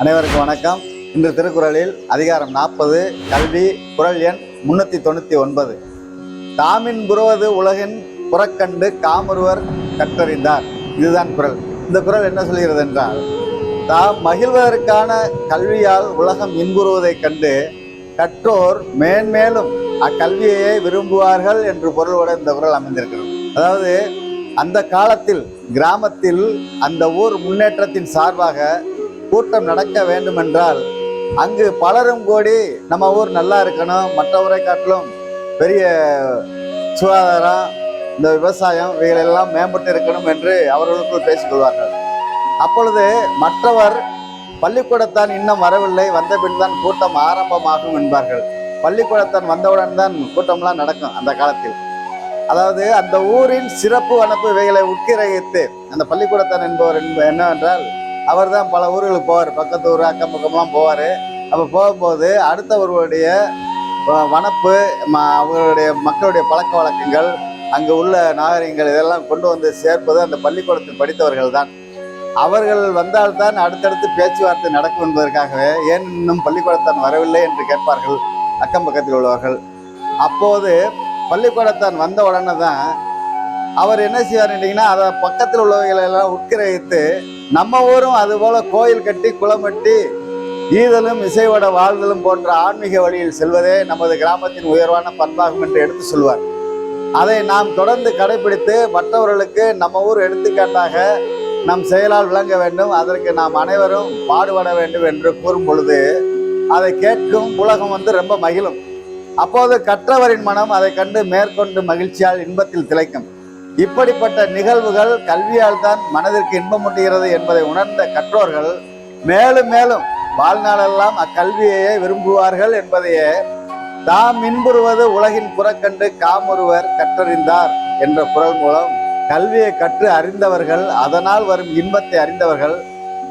அனைவருக்கும் வணக்கம். இந்த திருக்குறளில் அதிகாரம் நாற்பது கல்வி குரல் எண் முன்னூத்தி தொண்ணூத்தி ஒன்பது. தாமின் புறவது உலகின் புறக்கண்டு காமருவர் கற்றறிந்தார். இதுதான் குரல். இந்த குறள் என்ன சொல்கிறது என்றால் தாம் மகிழ்வதற்கான கல்வியால் உலகம் இன்புறுவதைக் கண்டு கற்றோர் மேன்மேலும் அக்கல்வியையே விரும்புவார்கள் என்று பொருளோட இந்த குறள் அமைந்திருக்கிறது. அதாவது அந்த காலத்தில் கிராமத்தில் அந்த ஊர் முன்னேற்றத்தின் சார்பாக கூட்டம் நடக்க வேண்டுமென்றால் அங்கு பலரும் கூடி நம்ம ஊர் நல்லா இருக்கணும் மற்ற ஊரை காட்டிலும் பெரிய சுகாதாரம் இந்த விவசாயம் இவைகளெல்லாம் மேம்பட்டு இருக்கணும் என்று அவர்களுக்குள் பேசிக்கொள்வார்கள். அப்பொழுது மற்றவர் பள்ளிக்கூடத்தான் இன்னும் வரவில்லை வந்த பின் தான் கூட்டம் ஆரம்பமாகும் என்பார்கள். பள்ளிக்கூடத்தான் வந்தவுடன் தான் கூட்டம்லாம் நடக்கும் அந்த காலத்தில். அதாவது அந்த ஊரின் சிறப்பு வனப்பு இவைகளை உட்கிரகித்து அந்த பள்ளிக்கூடத்தான் என்பவர் என்னவென்றால் அவர் தான் பல ஊர்களுக்கு போவார். பக்கத்து ஊர் அக்கம் பக்கம்லாம் போவார். அப்போ போகும்போது அடுத்தவர்களுடைய வ- வனப்பு ம அவர்களுடைய மக்களுடைய பழக்க வழக்கங்கள் அங்கே உள்ள நாகரிகங்கள் இதெல்லாம் கொண்டு வந்து சேர்ப்பது அந்த பள்ளிக்கூடத்தில் படித்தவர்கள் தான் அவர்கள் வந்தால்தான் அடுத்தடுத்து பேச்சுவார்த்தை நடக்கும் என்பதற்காகவே ஏன் இன்னும் பள்ளிக்கூடத்தான் வரவில்லை என்று கேட்பார்கள். அக்கம் பக்கத்தில் உள்ளவர்கள். அப்போது பள்ளிக்கூடத்தான் வந்த உடனே தான் அவர் என்ன செய்வார்ன்றீங்கன்னா அதை பக்கத்தில் உள்ளவர்களெல்லாம் எல்லாம் உட்கிரகித்து நம்ம ஊரும் அதுபோல் கோயில் கட்டி குளம் வெட்டி ஈதலும் இசையோட வாழ்தலும் போன்ற ஆன்மீக வழியில் செல்வதே நமது கிராமத்தின் உயர்வான பண்பாகும் என்று எடுத்து சொல்வார். அதை நாம் தொடர்ந்து கடைபிடித்து மற்றவர்களுக்கு நம்ம ஊர் எடுத்துக்காட்டாக நம் செயலால் விளங்க வேண்டும். அதற்கு நாம் அனைவரும் பாடுபட வேண்டும் என்று கூறும் பொழுது அதை கேட்கும் உலகம் வந்து ரொம்ப மகிழும். அப்போது கற்றவரின் மனம் அதை கண்டு மேற்கொண்டு மகிழ்ச்சியால் இன்பத்தில் திளைக்கும். இப்படிப்பட்ட நிகழ்வுகள் கல்வியால் தான் மனதிற்கு இன்பமூட்டுகிறது என்பதை உணர்ந்த கற்றோர்கள் மேலும் மேலும் வாழ்நாளெல்லாம் அக்கல்வியையே விரும்புவார்கள் என்பதையே தாம் இன்புறுவது உலகின் புறக்கண்டு காமொருவர் கற்றறிந்தார் என்ற குரல் மூலம் கல்வியை கற்று அறிந்தவர்கள் அதனால் வரும் இன்பத்தை அறிந்தவர்கள்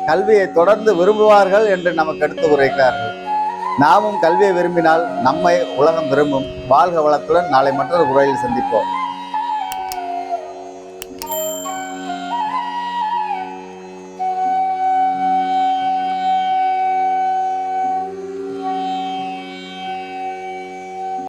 கல்வியை தொடர்ந்து விரும்புவார்கள் என்று நமக்கு எடுத்து உரைக்கிறார்கள் நாமும் கல்வியை விரும்பினால் நம்மை உலகம் விரும்பும். வாழ்க வளத்துடன் நாளை மற்றொரு குரலில் சந்திப்போம்.